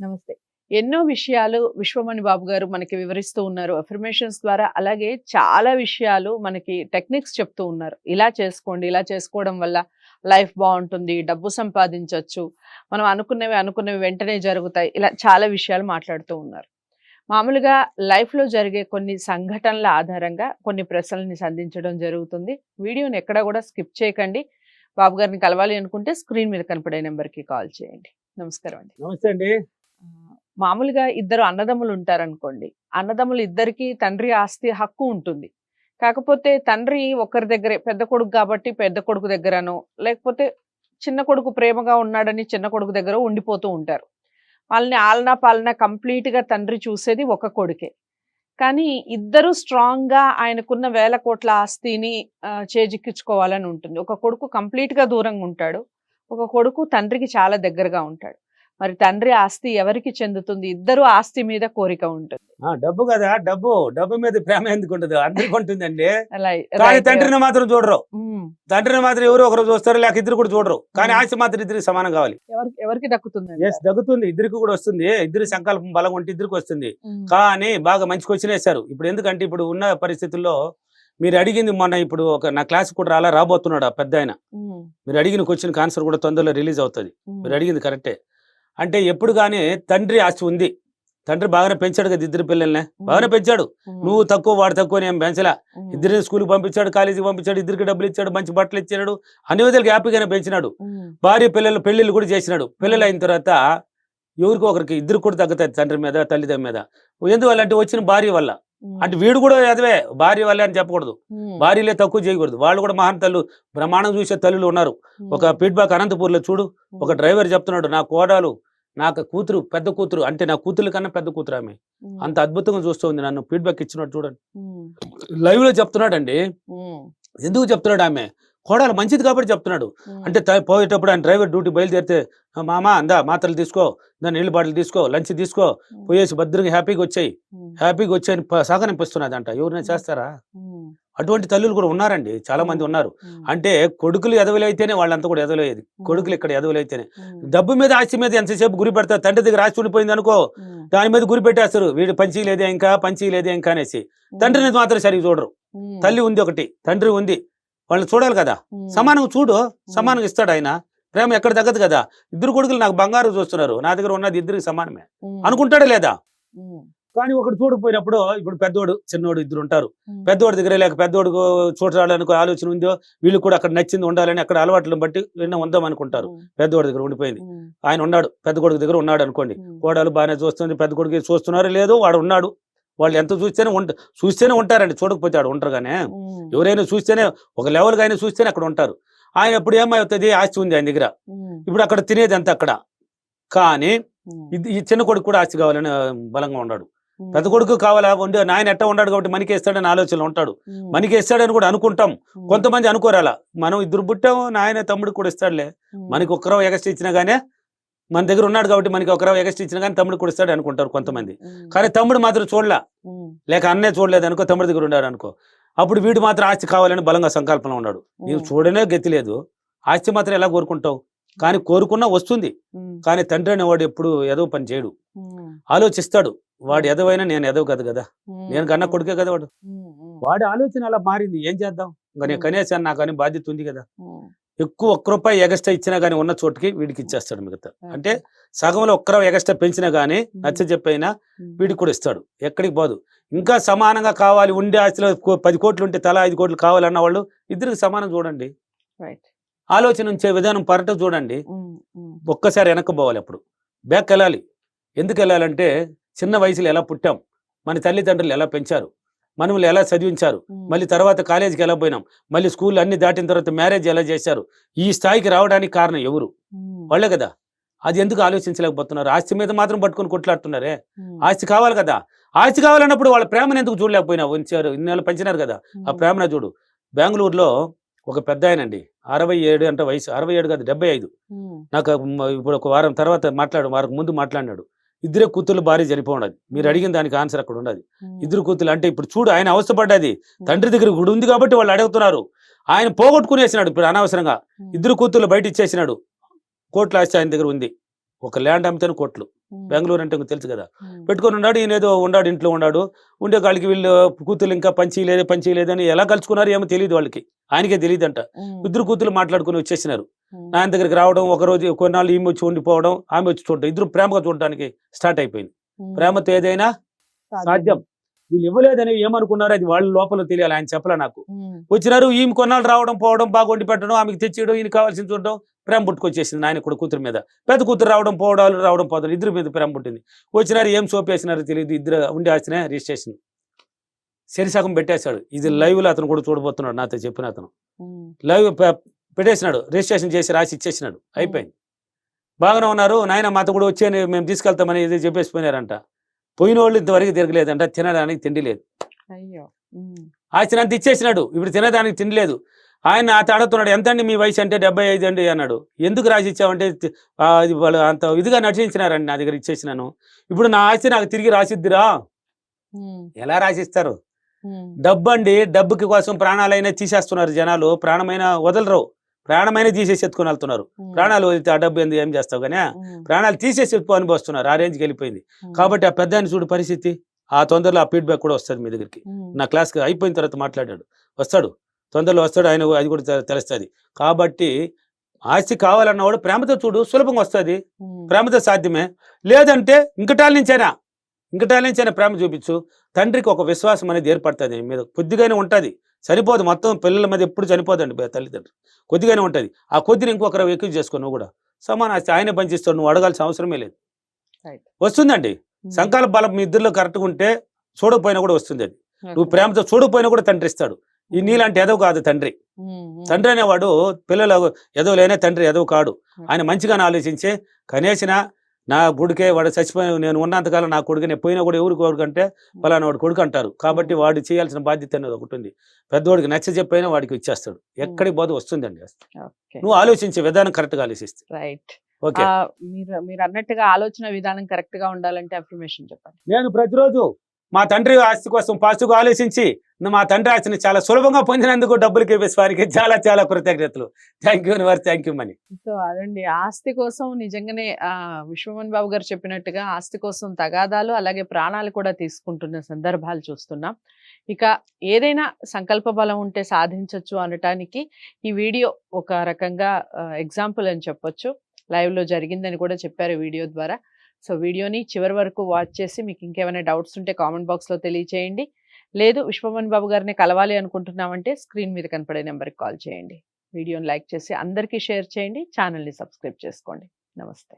నమస్తే. ఎన్నో విషయాలు విశ్వమణి బాబు గారు మనకి వివరిస్తూ ఉన్నారు. అఫర్మేషన్స్ ద్వారా అలాగే చాలా విషయాలు మనకి టెక్నిక్స్ చెప్తూ ఉన్నారు. ఇలా చేసుకోండి ఇలా చేసుకోవడం వల్ల లైఫ్ బాగుంటుంది డబ్బు సంపాదించవచ్చు మనం అనుకున్నవి అనుకున్నవి వెంటనే జరుగుతాయి. ఇలా చాలా విషయాలు మాట్లాడుతూ ఉన్నారు. మామూలుగా లైఫ్లో జరిగే కొన్ని సంఘటనల ఆధారంగా కొన్ని ప్రశ్నల్ని సంధించడం జరుగుతుంది. వీడియోని ఎక్కడా కూడా స్కిప్ చేయకండి. బాబు గారిని కలవాలి అనుకుంటే స్క్రీన్ మీద కనపడే నెంబర్కి కాల్ చేయండి. నమస్కారం అండి. నమస్తే అండి. మామూలుగా ఇద్దరు అన్నదమ్ములు ఉంటారనుకోండి. అన్నదమ్ములు ఇద్దరికి తండ్రి ఆస్తి హక్కు ఉంటుంది. కాకపోతే తండ్రి ఒకరి దగ్గరే పెద్ద కొడుకు కాబట్టి పెద్ద కొడుకు దగ్గరనో లేకపోతే చిన్న కొడుకు ప్రేమగా ఉన్నాడని చిన్న కొడుకు దగ్గర ఉండిపోతూ ఉంటారు. వాళ్ళని ఆలనా పాలన కంప్లీట్గా గా తండ్రి చూసేది ఒక కొడుకే. కానీ ఇద్దరు స్ట్రాంగ్గా గా ఆయనకున్న వేల కోట్ల ఆస్తిని చేజిక్కించుకోవాలని ఉంటుంది. ఒక కొడుకు కంప్లీట్గా గా దూరంగా ఉంటాడు. ఒక కొడుకు తండ్రికి చాలా దగ్గరగా ఉంటాడు. మరి తండ్రి ఆస్తి ఎవరికి చెందుతుంది? ఇద్దరు ఆస్తి మీద కోరిక ఉంటుంది. ఆ, డబ్బు కదా డబ్బు. డబ్బు మీద ప్రేమ ఎందుకు ఉండదు? అందరికి ఉంటుందండి. కానీ. తండ్రిని మాత్రం చూడరు. తండ్రిని మాత్రం ఎవరు ఒకరు చూస్తారు లేక ఇద్దరు కూడా చూడరు. కానీ. ఆస్తి మాత్రం ఇద్దరికి సమానం కావాలి. ఎవరికి దక్కుతుంది. దగ్గుతుంది ఇద్దరికి కూడా వస్తుంది. ఇద్దరి సంకల్పం బలం ఉంటే ఇద్దరికి వస్తుంది. కానీ బాగా మంచి క్వశ్చన్ వేశారు. ఇప్పుడు ఎందుకంటే ఇప్పుడు ఉన్న పరిస్థితుల్లో మీరు అడిగింది మొన్న ఇప్పుడు ఒక నా క్లాస్ కూడా రాలా రాబోతున్నాడు ఆ పెద్ద ఆయన. మీరు అడిగిన క్వశ్చన్ ఆన్సర్ కూడా తొందరలో రిలీజ్ అవుతుంది. మీరు అడిగింది కరెక్టే. అంటే ఎప్పుడు కానీ తండ్రి ఆస్తి ఉంది. తండ్రి బాగానే పెంచాడు కదా ఇద్దరు పిల్లల్ని. బాగానే పెంచాడు. నువ్వు తక్కువ వాడు తక్కువ నేను పెంచలా? ఇద్దరిని స్కూల్కి పంపించాడు కాలేజీకి పంపించాడు ఇద్దరికి డబ్బులు ఇచ్చాడు మంచి బట్టలు ఇచ్చాడు అన్ని విధాలుగా హ్యాపీగానే పెంచినాడు. భార్య పిల్లలు పెళ్ళిళ్ళు కూడా చేసినాడు. పిల్లలు అయిన తర్వాత ఎవరికి ఒకరికి ఇద్దరు కూడా తగ్గుతాయి తండ్రి మీద తల్లిదండ్రుల మీద. ఎందువల్ల అంటే వచ్చిన భార్య వల్ల. అంటే వీడు కూడా అదే భార్య వల్లే అని చెప్పకూడదు. భార్యలే తక్కువ చేయకూడదు. వాళ్ళు కూడా మహాన్ తల్లు బ్రహ్మాండం చూసే తల్లులు ఉన్నారు. ఒక ఫీడ్బ్యాక్ అనంతపూర్లో చూడు. ఒక డ్రైవర్ చెప్తున్నాడు నా కోడలు నాకు కూతురు పెద్ద కూతురు అంటే నా కూతురు కన్నా పెద్ద కూతురు ఆమె. అంత అద్భుతంగా చూస్తుంది నన్ను ఫీడ్బ్యాక్ ఇచ్చినట్టు చూడండి. లైవ్లో చెప్తున్నాడండి. ఎందుకు చెప్తున్నాడు ఆమె? కోడలు మంచిది కాబట్టి చెప్తున్నాడు. అంటే పోయేటప్పుడు ఆయన డ్రైవర్ డ్యూటీ బయలుదేరితే "ఆ, మామ అందా మాత్రలు తీసుకో దాని నీళ్ళు బాటిల్ తీసుకో లంచ్ తీసుకో పోయేసి భద్రంగా హ్యాపీగా వచ్చాయి. హ్యాపీగా వచ్చాయని సహకరింపిస్తున్నది అంట ఎవరైనా చేస్తారా? అటువంటి తల్లులు కూడా ఉన్నారండి. చాలా మంది ఉన్నారు. అంటే కొడుకులు ఎదవలైతేనే వాళ్ళంతా కూడా ఎదవలేదు కొడుకులు ఇక్కడ ఎదవలైతేనే. డబ్బు మీద ఆస్తి మీద ఎంతసేపు గురి పెడతారు? తండ్రి దగ్గర ఆస్తి ఉండిపోయింది అనుకో దాని మీద గురి పెట్టేస్తారు. వీడు పంచి లేదే ఇంకా పంచి లేదే ఇంకా అనేసి. తండ్రిని మాత్రం సరిగ్గా చూడరు. తల్లి ఉంది ఒకటి తండ్రి ఉంది. వాళ్ళని చూడాలి కదా. సమానంగా చూడు. సమానంగా ఇస్తాడు ఆయన. ప్రేమ ఎక్కడ తగ్గదు కదా. ఇద్దరు కొడుకులు నాకు బంగారు చూస్తున్నారు. నా దగ్గర ఉన్నది ఇద్దరికి సమానమే. అనుకుంటాడా లేదా? కానీ ఒకటి చూడకపోయినప్పుడు ఇప్పుడు పెద్దోడు చిన్నోడు ఇద్దరు ఉంటారు. పెద్దోడి దగ్గర లేక పెద్దోడు చూడాలనుకో ఆలోచన ఉందో వీళ్ళు కూడా అక్కడ నచ్చింది ఉండాలని అక్కడ అలవాట్లను బట్టి విన్న ఉందాం అనుకుంటారు. పెద్దోడి దగ్గర ఉండిపోయింది. ఆయన ఉన్నాడు పెద్ద కొడుకు దగ్గర ఉన్నాడు అనుకోండి. కోడలు బాగానే చూస్తుంది పెద్ద కొడుకు చూస్తున్నారో లేదో వాడు ఉన్నాడు. వాళ్ళు ఎంత చూస్తేనే ఉంట చూస్తేనే ఉంటారండి చూడకపోతే ఆడు ఉంటారు కానీ ఎవరైనా చూస్తేనే ఒక లెవెల్గా అయినా చూస్తేనే అక్కడ ఉంటారు. ఆయన ఇప్పుడు ఏమవుతుంది ఆస్తి ఉంది ఆయన దగ్గర. ఇప్పుడు అక్కడ తినేది ఎంత అక్కడ? కానీ ఇది ఈ చిన్న కొడుకు కూడా ఆస్తి కావాలని బలంగా ఉన్నాడు. పెద్ద కొడుకు కావాలా? ఉండే. నాయన ఎట్ట ఉన్నాడు కాబట్టి మనకి ఇస్తాడని ఆలోచనలో ఉంటాడు. మనకి ఇస్తాడని కూడా అనుకుంటాం. కొంతమంది అనుకోరు అలా మనం ఇద్దరు పుట్టాము నాయన తమ్ముడు కూడా ఇస్తాడులే. మనకి ఒక్కరో ఎగస్ట్ ఇచ్చినా గానే మన దగ్గర ఉన్నాడు కాబట్టి మనకి ఒకరో ఎగస్ట్ ఇచ్చినా కానీ తమ్ముడు కూడా ఇస్తాడు అనుకుంటారు కొంతమంది. కానీ తమ్ముడు మాత్రం చూడలే. లేక అన్నే చూడలేదు అనుకో తమ్ముడి దగ్గర ఉన్నాడు అనుకో. అప్పుడు వీడు మాత్రం ఆస్తి కావాలని బలంగా సంకల్పన ఉన్నాడు. నీవు చూడనే గతి లేదు. ఆస్తి మాత్రం ఎలా కోరుకుంటావు? కానీ కోరుకున్నా వస్తుంది. కానీ తండ్రి అనేవాడు ఎప్పుడు ఎదవ పని చేయడు. ఆలోచిస్తాడు. వాడు ఎదవైనా నేను ఎదవ కదా కదా. నేను కన్న కొడుకే కదా వాడు. వాడి ఆలోచన అలా మారింది. ఏం చేద్దాం? ఇంకా నేను ఉమ్. కనీసం నాకు అని బాధ్యత ఉంది కదా. ఎక్కువ ఒక్క రూపాయి ఎగస్ట్రా ఇచ్చినా గానీ ఉన్న చోటుకి వీడికి ఇచ్చేస్తాడు మిగతా. అంటే సగంలో ఒక్క రూపాయి ఎగస్ట్రా పెంచినా గానీ నచ్చ చెప్పైనా వీడికి కూడా ఇస్తాడు. ఎక్కడికి పోదు. ఇంకా సమానంగా కావాలి ఉండే ఆస్తిలో పది కోట్లు ఉంటే తలా ఐదు కోట్లు కావాలన్న వాళ్ళు ఇద్దరికి సమానం చూడండి. ఆలోచన ఉంచే విధానం పరట చూడండి. ఒక్కసారి వెనక్కి పోవాలి అప్పుడు. బ్యాక్ వెళ్ళాలి. ఎందుకు వెళ్ళాలంటే చిన్న వయసులో ఎలా పుట్టాం? మన తల్లిదండ్రులు ఎలా పెంచారు? మనల్ని ఎలా చదివించారు? మళ్ళీ తర్వాత కాలేజీకి ఎలా పోయినాం? మళ్ళీ స్కూల్ అన్ని దాటిన తర్వాత మ్యారేజ్ ఎలా చేశారు? ఈ స్థాయికి రావడానికి కారణం ఎవరు? వాళ్ళే కదా. అది ఎందుకు ఆలోచించలేకపోతున్నారు? ఆస్తి మీద మాత్రం పట్టుకొని కొట్లాడుతున్నారే? ఆస్తి కావాలి కదా. ఆస్తి కావాలన్నప్పుడు వాళ్ళ ప్రేమను ఎందుకు చూడలేకపోయినా ఉంచారు ఇన్నేళ్ళు పెంచినారు కదా. ఆ ప్రేమను చూడు. బెంగళూరులో ఒక పెద్ద ఆయనండి. అరవై ఏడు అంటే వయసు. అరవై ఏడు కాదు డెబ్బై ఐదు. నాకు ఇప్పుడు ఒక వారం తర్వాత మాట్లాడు వారం ముందు మాట్లాడినాడు. ఇద్దరే కూతుర్లు భార్య చనిపోయినది మీరు అడిగిన దానికి ఆన్సర్ అక్కడ ఉండదు. ఇద్దరు కూతురు అంటే ఇప్పుడు చూడు ఆయన అవస్థపడ్డది. తండ్రి దగ్గర గుడి ఉంది కాబట్టి వాళ్ళు అడుగుతున్నారు. ఆయన పోగొట్టుకునేసినాడు ఇప్పుడు అనవసరంగా. ఇద్దరు కూతుర్లు బయట ఇచ్చేసినాడు కోట్ల ఆస్తి ఆయన దగ్గర ఉంది. ఒక ల్యాండ్ అమ్మితేనే కోట్లు. బెంగళూరు అంటే తెలుసు కదా. పెట్టుకొని ఉన్నాడు ఈయన ఏదో ఉన్నాడు ఇంట్లో ఉన్నాడు. ఉండే వాళ్ళకి వీళ్ళు కూతురు ఇంకా పంచి లేదు పంచి లేదని ఎలా కలుసుకున్నారు ఏమో తెలియదు వాళ్ళకి. ఆయనకే తెలియదంట ఇద్దరు కూతురు మాట్లాడుకుని వచ్చేసినారు. నాయన దగ్గరికి రావడం ఒక రోజు కొన్నాళ్ళు ఈమె వచ్చి ఉండిపోవడం ఆమె వచ్చి చూడడం. ఇద్దరు ప్రేమగా చూడడానికి స్టార్ట్ అయిపోయింది. ప్రేమతో ఏదైనా సాధ్యం. వీళ్ళు ఇవ్వలేదని ఏమనుకున్నారు అది వాళ్ళ లోపల తెలియాలి. ఆయన చెప్పలే నాకు. వచ్చినారు ఈమె కొన్నాళ్ళు రావడం పోవడం బాగా వండి పెట్టడం ఆమెకి తెచ్చియడం ఈయన కావాల్సింది చూడడం ప్రేమ పుట్టుకొచ్చేసింది ఆయన కూడా కూతురు మీద. పెద్ద కూతురు రావడం పోవడాలు రావడం పోవడం ఇద్దరు మీద ప్రేమ పుట్టింది. వచ్చినారు ఏం సోప్ వేసినారో తెలియదు ఇద్దరు ఉండి ఆచినే రిజిస్ట్రేషన్. సరిసగం పెట్టేశాడు. ఇది లైవ్లో అతను కూడా చూడబోతున్నాడు. నాతో చెప్పిన అతను. లైవ్ పెట్టేసినాడు. రిజిస్ట్రేషన్ చేసి రాసి ఇచ్చేసినాడు. అయిపోయింది. బాగానే ఉన్నారు. నాయన మాతో కూడా వచ్చే మేము తీసుకెళ్తామని ఇది చెప్పేసి పోయినారంట పోయిన వాళ్ళు ఇంతవరకు తిరగలేదంట తినడానికి తిండి లేదు. అయ్యో! ఆచనంత ఇచ్చేసినాడు ఇప్పుడు తినడానికి తినలేదు ఆయన అత అడుగుతున్నాడు ఎంత అండి మీ వయసు అంటే డెబ్బై ఐదు అండి అన్నాడు. ఎందుకు రాసి ఇచ్చావంటే వాళ్ళు అంత ఇదిగా నటించినారండి నా దగ్గర ఇచ్చేసినాను. ఇప్పుడు నా ఆస్తి నాకు తిరిగి రాసిద్దిరా? ఎలా రాసిస్తారు? డబ్బు అండి డబ్బుకి కోసం ప్రాణాలైనా తీసేస్తున్నారు జనాలు ప్రాణమైన వదలరు. ప్రాణమైన తీసేసి ఎత్తుకొని వెళ్తున్నారు. ప్రాణాలు వదిలితే ఆ డబ్బు ఏంది ఏం చేస్తావు కానీ ప్రాణాలు తీసేసి ఎత్తుకో అనిపిస్తున్నారు ఆ రేంజ్కి వెళ్ళిపోయింది. కాబట్టి ఆ పెద్ద చూడు పరిస్థితి. ఆ తొందరలో ఆ ఫీడ్బ్యాక్ కూడా వస్తుంది మీ దగ్గరికి. నా క్లాస్కి అయిపోయిన తర్వాత మాట్లాడాడు. వస్తాడు. తొందరలో వస్తాడు ఆయన అది కూడా తెలుస్తుంది. కాబట్టి ఆస్తి కావాలన్నవాడు ప్రేమతో చూడు సులభంగా వస్తుంది. ప్రేమతో సాధ్యమే. లేదంటే ఇంకటాల నుంచైనా ఇంకటాల నుంచైనా ప్రేమ చూపించు. తండ్రికి ఒక విశ్వాసం అనేది ఏర్పడుతుంది. మీద కొద్దిగానే ఉంటుంది. చనిపోదు మొత్తం పిల్లల మీద ఎప్పుడు చనిపోదండి తల్లిదండ్రులు. కొద్దిగానే ఉంటుంది. ఆ కొద్దిని ఇంకొకరు ఎక్కువ చేసుకో నువ్వు కూడా. సమాన ఆయనే పనిచేస్తాడు నువ్వు అడగాల్సిన అవసరమే లేదు. వస్తుందండి. సంకల్ప బలం మీ ఇద్దరిలో కరెక్ట్గా ఉంటే చూడకపోయినా కూడా వస్తుంది అది నువ్వు ప్రేమతో చూడకపోయినా కూడా తండ్రి ఇస్తాడు. ఈ నీలాంటి ఎదవ కాదు తండ్రి. తండ్రి అనేవాడు పిల్లలు ఎదవలేనే తండ్రి ఎదవ కాడు. ఆయన మంచిగానే ఆలోచించే కనీసిన నా కొడుకే వాడు చచ్చిపోయిన నేను ఉన్నంతకాలం నా కొడుకు నేను పోయినా కూడా ఎవరు కొడుకు అంటే పలానా వాడు కొడుకు అంటారు. కాబట్టి వాడు చేయాల్సిన బాధ్యత అనేది ఒకటి ఉంది. పెద్దవాడికి నచ్చ చెప్పైనా వాడికి ఇచ్చేస్తాడు. ఎక్కడికి పోదు వస్తుందండి నువ్వు ఆలోచించే విధానం కరెక్ట్గా ఆలోచిస్తే. రైట్. ఓకే. మీరు మీరు అన్నట్టుగా ఆలోచన విధానం కరెక్ట్గా ఉండాలంటే అఫర్మేషన్ చెప్పండి. నేను ప్రతిరోజు మా తండ్రి ఆస్తి కోసం పాజిటివ్గా ఆలోచించి మా తండ్రి ఆశని చాలా సులభంగా పొందినందుకు డబ్బులు ఇవ్వేసి వారికి చాలా చాలా కృతజ్ఞతలు. థ్యాంక్ యూ వారి థ్యాంక్ యూ మనీ సో అదండి. ఆస్తి కోసం నిజంగానే ఆ విశ్వమన్ బాబు గారు చెప్పినట్టుగా ఆస్తి కోసం తగాదాలు అలాగే ప్రాణాలు కూడా తీసుకుంటున్న సందర్భాలు చూస్తున్నాం. ఇక ఏదైనా సంకల్ప బలం ఉంటే సాధించవచ్చు అనటానికి ఈ వీడియో ఒక రకంగా ఎగ్జాంపుల్ అని చెప్పొచ్చు. లైవ్లో జరిగిందని కూడా చెప్పారు వీడియో ద్వారా. సో వీడియోని చివరి వరకు వాచ్ చేసి మీకు ఇంకేమైనా డౌట్స్ ఉంటే కామెంట్ బాక్స్లో తెలియచేయండి. లేదు విశ్వమన్ బాబు గారిని కలవాలి అనుకుంటున్నామంటే స్క్రీన్ మీద కనపడే నెంబర్కి కాల్ చేయండి. వీడియోని లైక్ చేసి అందరికీ షేర్ చేయండి. ఛానల్ని సబ్స్క్రైబ్ చేసుకోండి. నమస్తే.